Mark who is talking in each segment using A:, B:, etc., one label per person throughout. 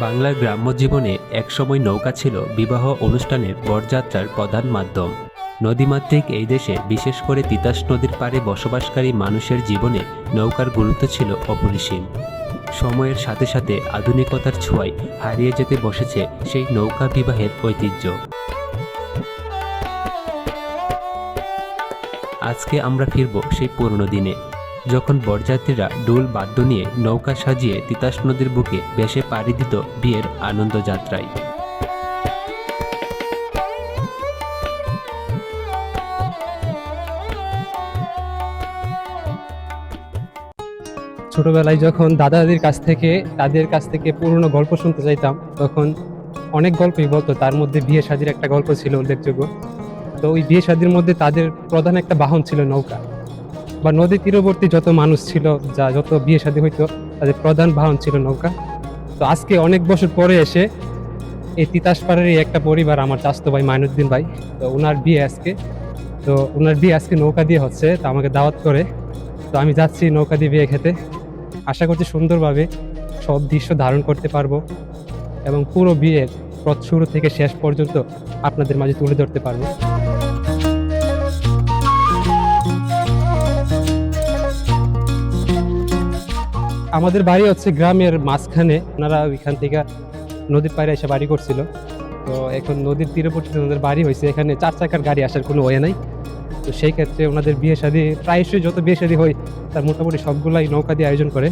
A: বাংলার গ্রাম্য জীবনে একসময় নৌকা ছিল বিবাহ অনুষ্ঠানের বরযাত্রার প্রধান মাধ্যম। নদীমাতৃক এই দেশে বিশেষ করে তিতাস নদীর পাড়ে বসবাসকারী মানুষের জীবনে নৌকার গুরুত্ব ছিল অপরিসীম। সময়ের সাথে সাথে আধুনিকতার ছোঁয়ায় হারিয়ে যেতে বসেছে সেই নৌকা বিবাহের ঐতিহ্য। আজকে আমরা ফিরব সেই পুরনো দিনে। যখন বরযাত্রীরা ডোল বাদ্য নিয়ে নৌকা সাজিয়ে তিতাস নদীর বুকে বেশে পাড়ি দিত বিয়ের আনন্দ যাত্রায়।
B: ছোটবেলায় যখন দাদা দাদির কাছ থেকে তাদের কাছ থেকে পুরনো গল্প শুনতে চাইতাম, তখন অনেক গল্পই বলতো, তার মধ্যে বিয়ে সাজির একটা গল্প ছিল উল্লেখযোগ্য। তো ওই বিয়ে শাদির মধ্যে তাদের প্রধান একটা বাহন ছিল নৌকা। বা নদী তীরবর্তী যত মানুষ ছিল, যা যত বিয়ে শাদী হইতো, তাদের প্রধান বাহন ছিল নৌকা। তো আজকে অনেক বছর পরে এসে এই তিতাস তিতাসপাড়েরই একটা পরিবার, আমার চাস্তো ভাই মাইনুদ্দিন ভাই, তো ওনার বিয়ে আজকে। তো ওনার বিয়ে আজকে নৌকা দিয়ে হচ্ছে, তো আমাকে দাওয়াত করে। তো আমি যাচ্ছি নৌকা দিয়ে বিয়ে খেতে। আশা করছি সুন্দরভাবে সব দৃশ্য ধারণ করতে পারব এবং পুরো বিয়ের শুরু থেকে শেষ পর্যন্ত আপনাদের মাঝে তুলে ধরতে পারব। আমাদের বাড়ি হচ্ছে গ্রামের মাঝখানে। ওনারা ওইখান থেকে নদীর পাড়ে এসে বাড়ি করছিল। তো এখন নদীর তীরবর্তীতে ওনাদের বাড়ি হয়েছে। এখানে চার চাকার গাড়ি আসার কোনো ওয়ে নাই। তো সেই ক্ষেত্রে ওনাদের বিয়ে শাদী, প্রায়শই যত বিয়ে শাদী হয়, তার মোটামুটি সবগুলাই নৌকা দিয়ে আয়োজন করে।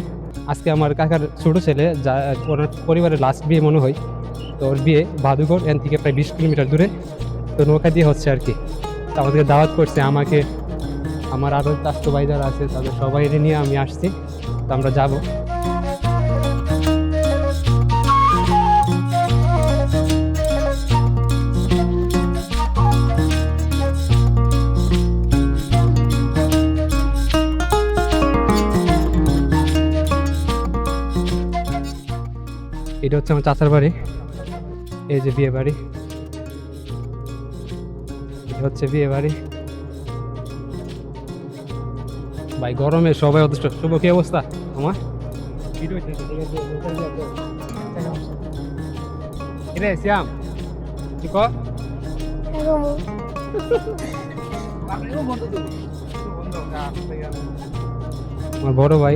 B: আজকে আমার কাকার ছোটো ছেলে, যা ওনার পরিবারের লাস্ট বিয়ে মনে হয়, তো ওর বিয়ে বাদুগড় এখান থেকে প্রায় বিশ কিলোমিটার দূরে। তো নৌকা দিয়ে হচ্ছে আর কি। তো আমাদেরকে দাওয়াত করছে আমাকে, আমার আরও ভাই যারা আছে, তাদের সবাই নিয়ে আমি আসছি। আমরা যাব। এটা হচ্ছে আমার চাচার বাড়ি। এই যে বিয়ে বাড়ি। এটা হচ্ছে বিয়ে বাড়ি। ভাই, গরমে সবাই অদৃষ্ট। শুভ কি অবস্থা? আমার কিরে শ্যাম কি কর আমার বড় ভাই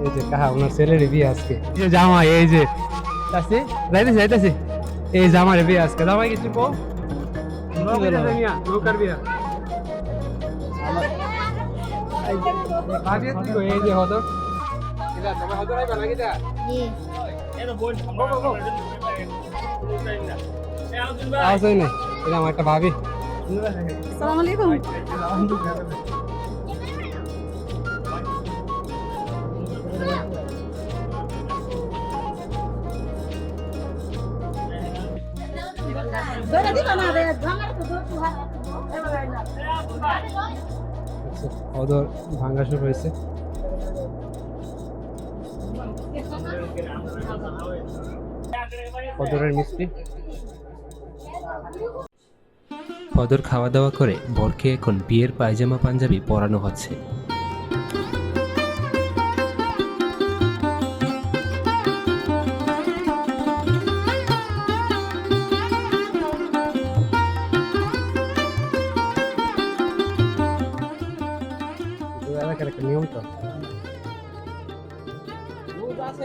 B: এই যে কাহা ওনার ছেলের বিয়ে আজকে এই যে জামাই এই যে আছে যাইতেছে যাইতেছে এই জামার বিয়ে আজকে জামাই কিছু কো নৌকার বিয়ে এই যে হতো আসই না এটা আমার একটা ভাবি
C: আসসালামু আলাইকুম ধরে দিবা না রে ভাঙা তো তো হাত
B: আচ্ছা, ওদের ভাঙ্গা শুরু হয়েছে ওদরের মিষ্টি?
A: ফদর খাওয়া দাওয়া করে বরকে এখন বিয়ের পায়জামা পাঞ্জাবি পরানো হচ্ছে।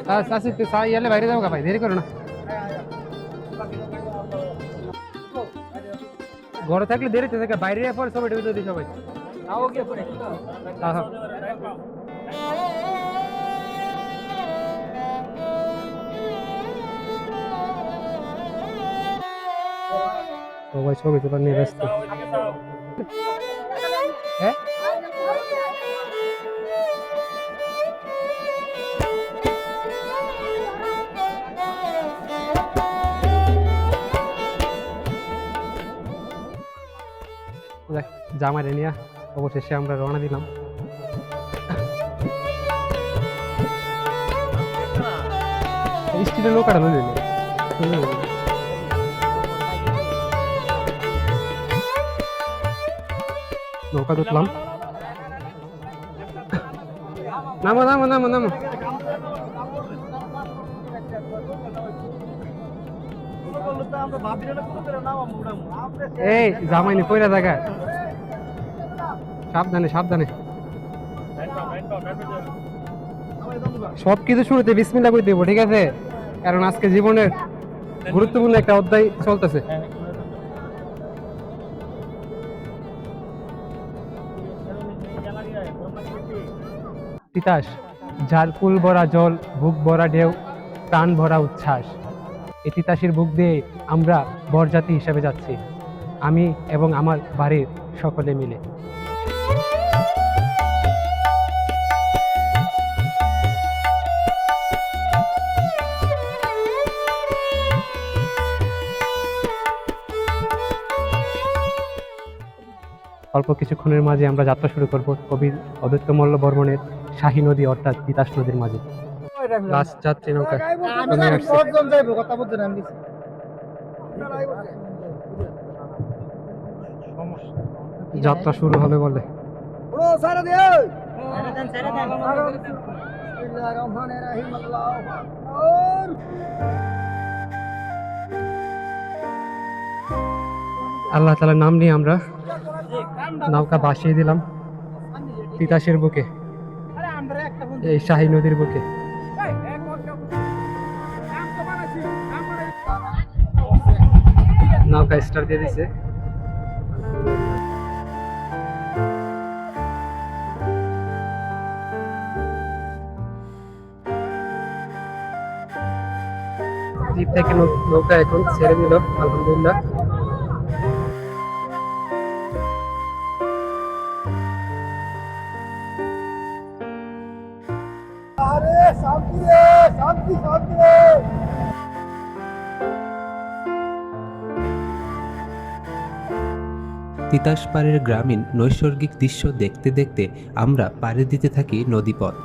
B: হ্যাঁ সাসি তুই সাই এলে বাইরে যাব ভাই দেরি করো না ঘরে থাকলে দেরিতে থাকে বাইরে পরে সবাই ঢুকে দিই সবাই হ্যাঁ হ্যাঁ সবাই ছবি তোলা নিয়ে ব্যস্ত দেখ জামাইরে নিয়ে, অবশেষে আমরা রওনা দিলাম। স্টিলের নৌকাটা নদী নৌকা তুললাম নামো নামো নামো নামো। এই, জামাইনি কইরা জায়গা সাবধানে সাবধানে। সব কিছু শুরুতে বিসমিল্লা করে দেবো ঠিক আছে? কারণ আজকে জীবনের গুরুত্বপূর্ণ একটা অধ্যায় চলতেছে। তিতাস যার কুল ভরা জল বুক ভরা ঢেউ প্রাণ ভরা উচ্ছ্বাস। এই তিতাসের বুক দিয়ে আমরা বরজাতি হিসেবে যাচ্ছি। আমি এবং আমার বাড়ির সকলে মিলে। অল্প কিছুক্ষণের মাঝে আমরা যাত্রা শুরু করব কবি অদ্বৈত মল্ল বর্মনের শাহী নদী অর্থাৎ তিতাস নদীর মাঝে। লাস্ট যাত্রী নৌকা। শুরু হবে বলে।
D: আল্লাহ
B: তালার নাম নিয়ে আমরা নৌকা ভাসিয়ে দিলাম তিতাসের বুকে, এই শাহী নদীর বুকে। নৌকা স্টার দিয়ে দিছে। দ্বীপ থেকে নৌকা এখন ছেড়ে দিল, আলহামদুলিল্লাহ।
A: তিতাস পাড়ের গ্রামীণ নৈসর্গিক দৃশ্য দেখতে দেখতে আমরা পাড়ি দিতে থাকি নদীপথ।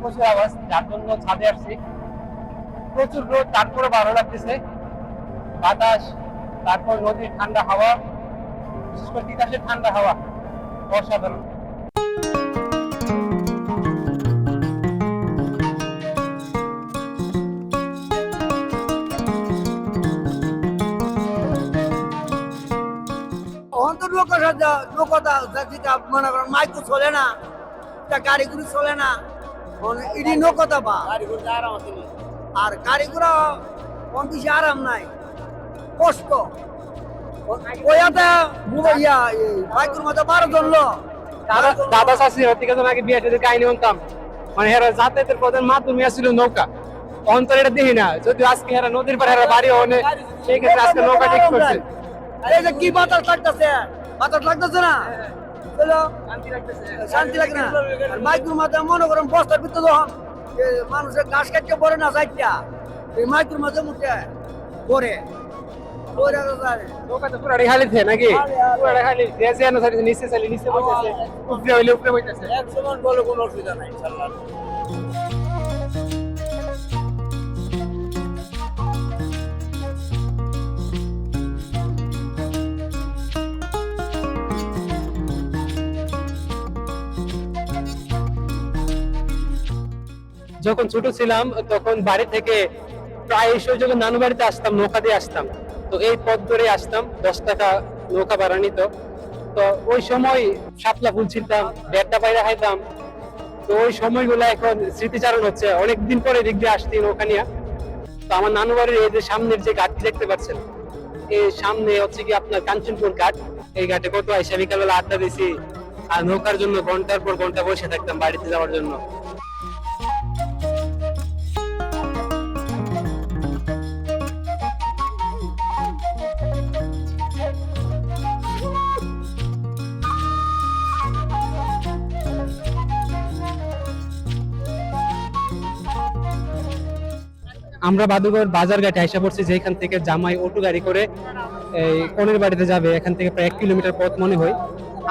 B: প্রচুর আওয়াজ যার জন্য ছাদে আসছি। প্রচুর রোদ তারপরে ভালো লাগতেছে। বাতাস, তারপর নদীর ঠান্ডা হাওয়া, বিশেষ করে তিতাসের ঠান্ডা হাওয়া, অসাধারণ।
D: লোকতা মনে করেন, মাইক তো চলে না তা গাড়ি গুড়ি চলে না ইডি নৌকতা বা। আর গাড়ি গুড়া কম বেশি আরাম নাই। কষ্ট। ওয়াতে ইয়া বাইকের মধ্যে বারো জন লোক।
B: দাদা দাদা শাশি হতে গেছে আগে বিয়ে সাথে কাহিনী শুনতাম। মানে হেরা যাতায়াতের প্রধান মাধ্যমে ছিল নৌকা। অন্তর এটা দেখি না। যদি আজকে হেরা নদীর পারে হেরা বাড়ি হনে সেই ক্ষেত্রে আজকে নৌকা ঠিক করছে।
D: এই যে কি বাতাস লাগতেছে? বাতাস লাগতেছে না? শান্তি লাগে না। আর মাইকুর মাঝে মনে করেন বস্তার ভিতরে যখন মানুষের ঘাস কাটতে পড়ে না যাইতা এই মাইকুর মাঝে মুখে পরে পরে
B: নিচে চালি নিচে বইতেছে উপরে হইলে উপরে বইতেছে।
D: একশো জন বলে কোনো অসুবিধা নাই ইনশাল্লাহ।
B: যখন ছোট ছিলাম, তখন বাড়ি থেকে প্রায়শই যখন নানু বাড়িতে আসতাম, নৌকা দিয়ে আসতাম। তো এই পথ ধরে আসতাম, দশ টাকা নৌকা ভাড়া নিত। তো ওই সময় শাপলা ফুল ছিলতাম দেড়টা বাইরে খাইতাম। তো ওই সময়গুলো এখন স্মৃতিচারণ হচ্ছে। অনেকদিন পরে দিক দিয়ে আসছি নৌকা নিয়ে। তো আমার নানু বাড়ির এই যে সামনের যে ঘাটটি দেখতে পাচ্ছেন, এই সামনে হচ্ছে কি আপনার কাঞ্চনপুর ঘাট। এই ঘাটে কত আইসা বিকালবেলা আড্ডা দিছি, আর নৌকার জন্য ঘণ্টার পর ঘণ্টা বসে থাকতাম বাড়িতে যাওয়ার জন্য। আমরা বাদুগর বাজার ঘাটে আইসা পড়ছি, যেখান থেকে জামাই অটো গাড়ি করে, এই কনের বাড়িতে যাবে, এখান থেকে প্রায় এক কিলোমিটার পথ মনে হয়।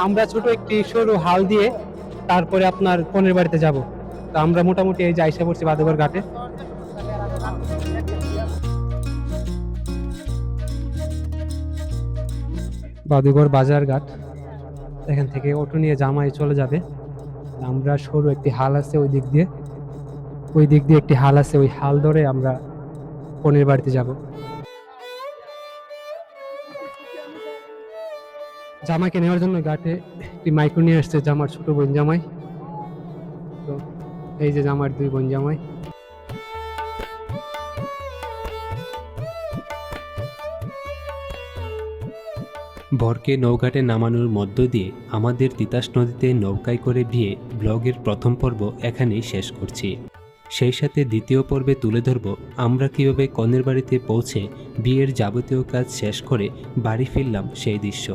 B: আমরা ছোট একটি সরু হাল দিয়ে তারপরে আপনার কনের বাড়িতে যাব। তো আমরা মোটামুটি এই যে আইসা পড়ছি বাদুঘর ঘাটে। বাদুঘর বাজার ঘাট, এখান থেকে অটো নিয়ে জামাই চলে যাবে। আমরা সরু একটি হাল আছে ওই দিক দিয়ে। ওই দিক দিয়ে একটি হাল আছে, ওই হাল ধরে আমরা কনের বাড়িতে যাব। জামাকে নেওয়ার জন্য ঘাটে একটি মাইক্রো নিয়ে আসছে, জামার ছোট বোন জামাই। তো এই যে জামার দুই বোন জামাই।
A: বরকে নৌঘাটে নামানোর মধ্য দিয়ে আমাদের তিতাস নদীতে নৌকায় করে বিয়ে ব্লগের প্রথম পর্ব এখানেই শেষ করছি। সেই সাথে দ্বিতীয় পর্বে তুলে ধরব আমরা কীভাবে কনের বাড়িতে পৌঁছে বিয়ের যাবতীয় কাজ শেষ করে বাড়ি ফিরলাম সেই দৃশ্য।